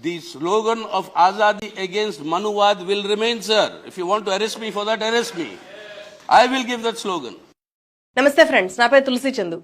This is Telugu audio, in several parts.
The slogan of Azadi against Manuwad will remain, sir. If you want to arrest me for that, arrest me. I will give that slogan. నమస్తే ఫ్రెండ్స్ నా పేరు తులసి చందు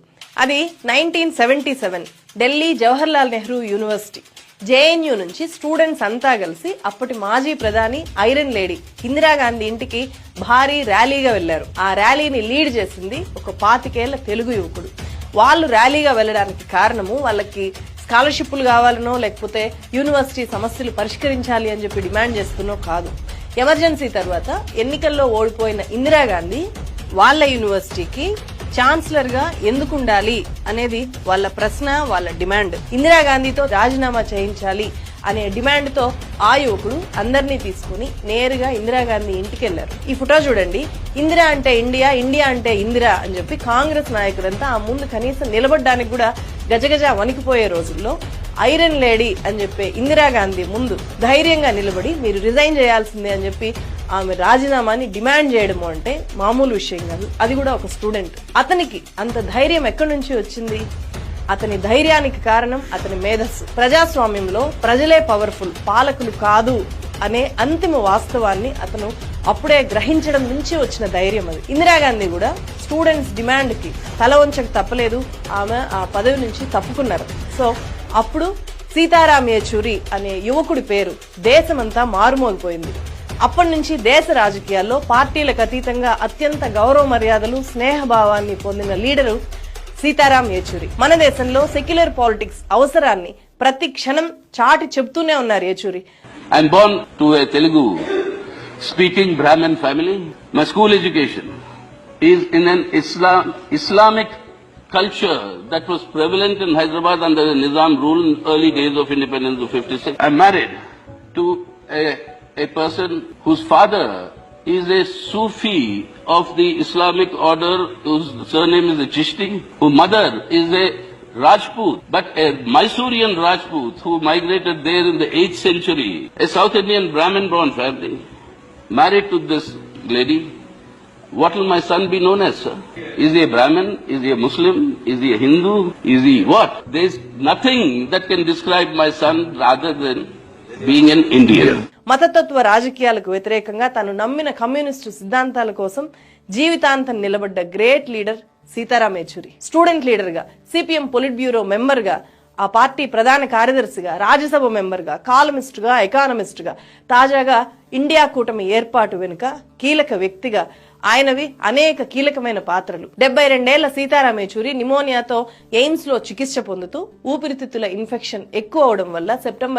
అది nineteen seventy seven Delhi Jawaharlal Nehru university JNU నుంచి స్టూడెంట్స్ అంతా కలిసి అప్పటి మాజీ ప్రధాని ఐరన్ లేడీ ఇందిరాగాంధీ ఇంటికి భారీ ర్యాలీగా వెళ్ళారు ఆ ర్యాలీని లీడ్ చేసింది ఒక పాతికేళ్ళ తెలుగు యువకుడు వాళ్ళు ర్యాలీగా వెళ్ళడానికి కారణము వాళ్ళకి స్కాలర్షిప్లు కావాలనో లేకపోతే యూనివర్సిటీ సమస్యలు పరిష్కరించాలి అని చెప్పి డిమాండ్ చేస్తున్నో కాదు. ఎమర్జెన్సీ తర్వాత ఎన్నికల్లో ఓడిపోయిన ఇందిరాగాంధీ వాళ్ళ యూనివర్సిటీకి ఛాన్సలర్గా ఎందుకు ఉండాలి అనేది వాళ్ళ ప్రశ్న వాళ్ళ డిమాండ్. ఇందిరాగాంధీతో రాజీనామా చేయించాలి అనే డిమాండ్తో ఆ యువకుడు అందరినీ తీసుకుని నేరుగా ఇందిరాగాంధీ ఇంటికి వెళ్ళారు ఈ ఫోటో చూడండి. ఇందిరా అంటే ఇండియా ఇండియా అంటే ఇందిరా అని చెప్పి కాంగ్రెస్ నాయకులంతా ఆ ముందు కనీసం నిలబడడానికి కూడా గజగజ వణికిపోయే రోజుల్లో ఐరన్ లేడీ అని చెప్పే ఇందిరాగాంధీ ముందు ధైర్యంగా నిలబడి మీరు రిజైన్ చేయాల్సిందే అని చెప్పి ఆమె రాజీనామాని డిమాండ్ చేయడము అంటే మామూలు విషయం కాదు. అది కూడా ఒక స్టూడెంట్. అతనికి అంత ధైర్యం ఎక్కడి నుంచి వచ్చింది? అతని ధైర్యానికి కారణం అతని మేధస్సు. ప్రజాస్వామ్యంలో ప్రజలే పవర్ఫుల్ పాలకులు కాదు అనే అంతిమ వాస్తవాన్ని అతను అప్పుడే గ్రహించడం నుంచి వచ్చిన ధైర్యం అది. ఇందిరాగాంధీ కూడా స్టూడెంట్స్ డిమాండ్కి తల వంచక తప్పలేదు. ఆమె ఆ పదవి నుంచి తప్పుకున్నారు. సో అప్పుడు సీతారాం యేచూరి అనే యువకుడి పేరు దేశమంతా మారుమోగిపోయింది. అప్పటి నుంచి దేశ రాజకీయాల్లో పార్టీలకు అతీతంగా అత్యంత గౌరవ మర్యాదలు స్నేహభావాన్ని పొందిన లీడరు సీతారాం యేచూరి మన దేశంలో సెక్యులర్ పాలిటిక్స్ అవసరాన్ని ప్రతి క్షణం చాటి చెప్తూనే ఉన్నారు Yechury I'm born to a Telugu speaking Brahmin family my school education is in an Islam Islamic culture that was prevalent in Hyderabad under the Nizam rule in early days fifty six of 56. I'm a person whose father is a Sufi of the Islamic order whose surname is Chishti, whose mother is a Rajput, but a Mysorean Rajput who migrated there in the 8th century, a South Indian Brahmin born family, married to this lady. What will my son be known as, sir? Is he a Brahmin? Is he a Muslim? Is he a Hindu? Is he what? There is nothing that can describe my son rather than being an Indian. మతతత్వ రాజకీయాలకు వ్యతిరేకంగా తాను నమ్మిన కమ్యూనిస్టు సిద్ధాంతాల కోసం జీవితాంతం నిలబడ్డ great leader Sitaram Yechury. Student లీడర్గా సిపిఎం పొలిట్ బ్యూరో మెంబర్గా ఆ పార్టీ ప్రధాన కార్యదర్శిగా రాజ్యసభ మెంబర్గా కాలమిస్ట్గా గా తాజాగా ఇండియా కూటమి ఏర్పాటు వెనుక కీలక వ్యక్తిగా ఆయనవి అనేక కీలకమైన పాత్రలు. డెబ్బై రెండేళ్ళ సీతారాం యేచూరి నిమోనియాతో ఎయిమ్స్లో చికిత్స పొందుతూ ఊపిరితిత్తుల ఇన్ఫెక్షన్ ఎక్కువ అవడం వల్ల సెప్టెంబర్